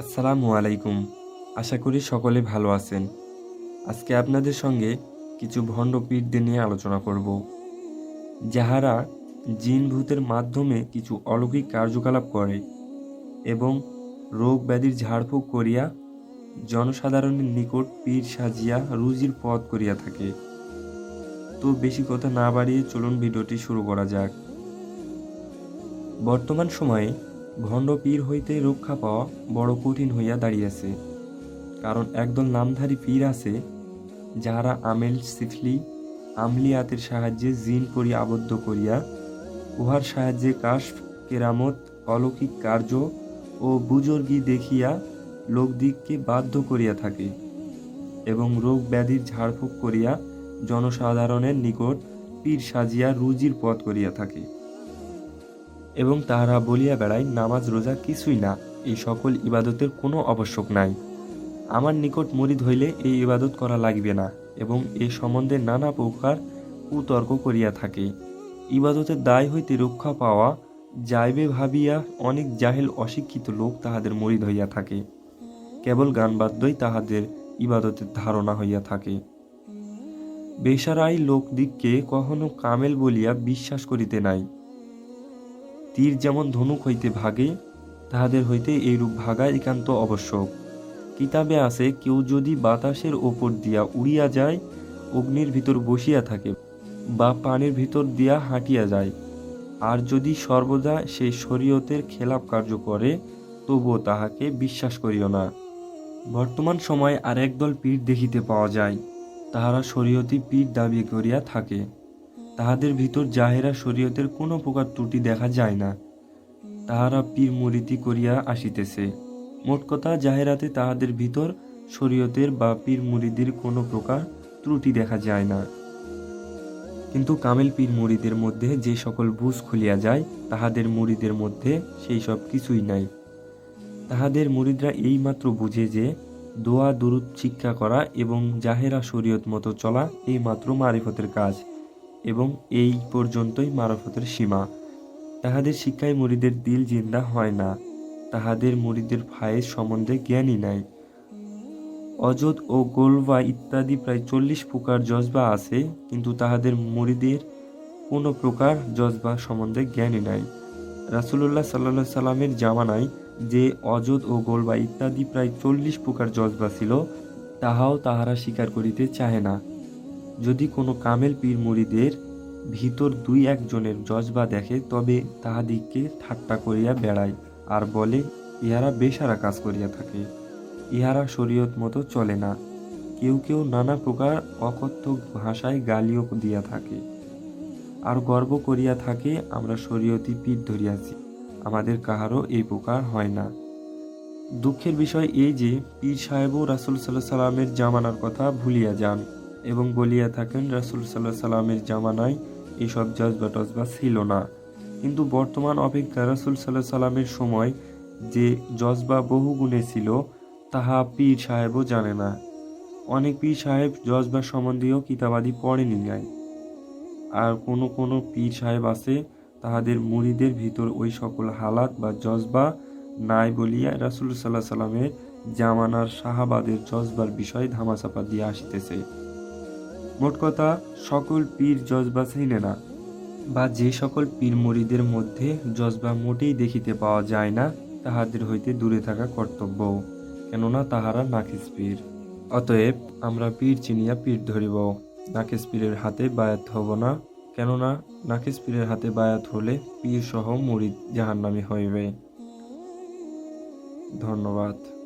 আসসালামু আলাইকুম। আশা করি সকলে ভালো আছেন। আজকে আপনাদের সঙ্গে কিছু ভণ্ড পীরদের নিয়ে আলোচনা করব। যাহারা জিন ভূতের মাধ্যমে কিছু অলৌকিক কার্যকলাপ করে এবং রোগ ব্যাধির ঝাড়ফুঁক করিয়া জনসাধারণের নিকট পীর সাজিয়া রুজির পথ করিয়া থাকে। তো বেশি কথা না বাড়িয়ে চলুন ভিডিওটি শুরু করা যাক। বর্তমান সময়ে ভণ্ড পীর হইতে রক্ষা পাওয়া বড় কঠিন হইয়া দাঁড়িয়েছে। কারণ একদল নামধারী পীর আছে, যাহারা আমেল, সিফলি, আমলিয়াতের সাহায্যে জিন পরি আবদ্ধ করিয়া, উহার সাহায্যে কাশ কেরামত, অলৌকিক কার্য ও বুজর্গি দেখিয়া লোকদিগকে বাধ্য করিয়া থাকে এবং রোগ ব্যাধির ঝাড়ফুঁক করিয়া জনসাধারণের নিকট পীর সাজিয়া রুজির পথ করিয়া থাকে। এবং তাহারা বলিয়া বেড়ায়, নামাজ, রোজা কিছুই না, এই সকল ইবাদতের কোনো আবশ্যক নাই। আমার নিকট মরিদ হইলে এই ইবাদত করা লাগিবে না এবং এ সম্বন্ধে নানা প্রকার কুতর্ক করিয়া থাকে। ইবাদতের দায় হইতে রক্ষা পাওয়া যাইবে ভাবিয়া অনেক জাহেল, অশিক্ষিত লোক তাহাদের মরিদ হইয়া থাকে। কেবল গানবাদ্যই তাহাদের ইবাদতের ধারণা হইয়া থাকে। বেসারাই লোকদিগকে কখনো কামেল বলিয়া বিশ্বাস করিতে নাই। তীর যেমন ধনুক হইতে ভাগে, তাহাদের হইতে এইরূপ ভাগা একান্ত আবশ্যক। কিতাবে আছে, কেউ যদি বাতাসের ওপর দিয়া উড়িয়া যায়, অগ্নির ভিতর বসিয়া থাকে বা পানির ভিতর দিয়া হাঁটিয়া যায়। আর যদি সর্বদা সেই শরীয়তের খেলাপ কার্য করে, তবুও তাহাকে বিশ্বাস করিও না। বর্তমান সময়ে আর একদল পীর দেখিতে পাওয়া যায়, তাহারা শরীয়তি পীর দাবি করিয়া থাকে। তাহাদের ভিতর জাহেরা শরীয়তের কোনো প্রকার ত্রুটি দেখা যায় না। তাহারা পীর মুরিতি করিয়া আসিতেছে। মোট কথা, জাহেরাতে তাহাদের ভিতর শরীয়তের বা পীর মুরিদির কোনো প্রকার ত্রুটি দেখা যায় না। কিন্তু কামেল পীর মুরিদের মধ্যে যে সকল বুঝ খুলিয়া যায়, তাহাদের মুরিদের মধ্যে সেই সব কিছুই নাই। তাহাদের মুরিদরা এইমাত্র বুঝে যে, দোয়া, দুরুদ, শিক্ষা করা এবং জাহেরা শরীয়ত মতো চলা এই মাত্র মারিফতের কাজ। এবং এই পর্যন্তই মারফতের সীমা। তাহাদের শিক্ষায় মুরিদের দিল জিন্দা হয় না, তাহাদের মুরিদের ফায়েজ সম্বন্ধে জ্ঞানই নাই। অজদ ও গোলবা ইত্যাদি প্রায় চল্লিশ প্রকার জজবা আছে, কিন্তু তাহাদের মুরিদের কোনো প্রকার জজবা সম্বন্ধে জ্ঞানই নাই। রাসুলুল্লাহ সাল্লা সাল্লামের জামানায় যে অজদ ও গোলবা ইত্যাদি প্রায় চল্লিশ প্রকার জজবা ছিল, তাহাও তাহারা স্বীকার করিতে চাহে না। যদি কোনো কামেল পীর মুড়িদের ভিতর দুই একজনের জজবা দেখে, তবে তাহাদিগকে ঠাট্টা করিয়া বেড়ায় আর বলে, ইহারা বেসারা কাজ করিয়া থাকে, ইহারা শরীয়ত মতো চলে না। কেউ কেউ নানা প্রকার অকথ্য ভাষায় গালিও দিয়া থাকে। আর গর্ব করিয়া থাকে, আমরা শরীয়তি পীর ধরিয়াছি, আমাদের কাহারও এই প্রকার হয় না। দুঃখের বিষয় এই যে, পীর সাহেবও রাসুল সাল্লাহ সাল্লামের জামানার কথা ভুলিয়া যান। এবং বলিয়া থাকেন, রাসুল সাল্লাহ সাল্লামের জামানায় এসব জজবা টজবা ছিল না। কিন্তু বর্তমান অপেক্ষা রাসুল সাল্লাহ সাল্লামের সময় যে জজবা বহু গুণে ছিল, তাহা পীর সাহেবও জানে না। অনেক পীর সাহেব জজবা সম্বন্ধীয় কিতাবাদি পড়েনি নাই। আর কোনো কোনো পীর সাহেব আছে, তাহাদের মুড়িদের ভিতর ওই সকল হালাত বা জজবা নাই বলিয়া রাসুল সাল্লাহ সাল্লামের জামানার সাহাবাদের জজবার বিষয় ধামাচাপা দিয়া আসিতেছে। মোট কথা, সকল পীর জজবা চিনে না। বা যে সকল পীর মরিদের মধ্যে জজবা মোটেই দেখিতে পাওয়া যায় না, তাহাদের হইতে দূরে থাকা কর্তব্য, কেননা তাহারা নাকিস পীর। অতএব আমরা পীর চিনিয়া পীর ধরিব। নাকেশ পীরের হাতে বায়াত হব না, কেননা নাকেশ পীরের হাতে বায়াত হলে পীর সহ মুরিদ জাহান্নামি হইবে। ধন্যবাদ।